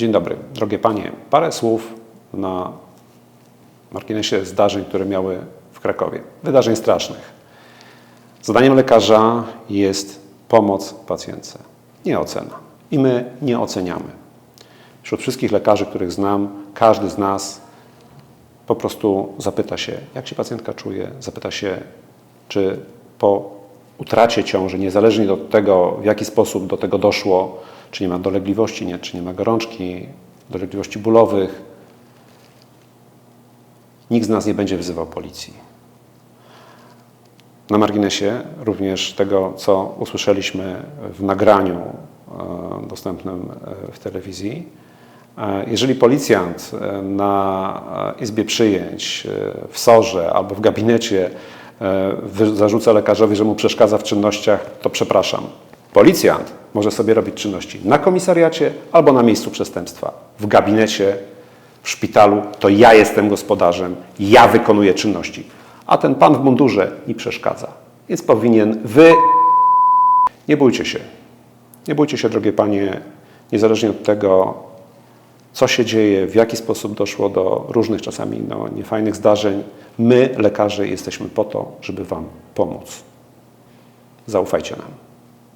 Dzień dobry, drogie panie. Parę słów na marginesie zdarzeń, które miały w Krakowie. Wydarzeń strasznych. Zadaniem lekarza jest pomoc pacjentce, nie ocena. I my nie oceniamy. Wśród wszystkich lekarzy, których znam, każdy z nas po prostu zapyta się, jak się pacjentka czuje, zapyta się, czy po utracie ciąży, niezależnie od tego, w jaki sposób do tego doszło, czy nie ma dolegliwości, nie, czy nie ma gorączki, dolegliwości bólowych, nikt z nas nie będzie wzywał policji. Na marginesie również tego, co usłyszeliśmy w nagraniu e, dostępnym e, w telewizji. E, Jeżeli policjant na izbie przyjęć w sorze albo w gabinecie zarzuca lekarzowi, że mu przeszkadza w czynnościach, to przepraszam. Policjant może sobie robić czynności na komisariacie albo na miejscu przestępstwa. W gabinecie, w szpitalu to ja jestem gospodarzem, ja wykonuję czynności. A ten pan w mundurze mi przeszkadza. Więc powinien wy. Nie bójcie się. Nie bójcie się, drogie panie, niezależnie od tego, co się dzieje, w jaki sposób doszło do różnych czasami no, niefajnych zdarzeń. My, lekarze, jesteśmy po to, żeby wam pomóc. Zaufajcie nam.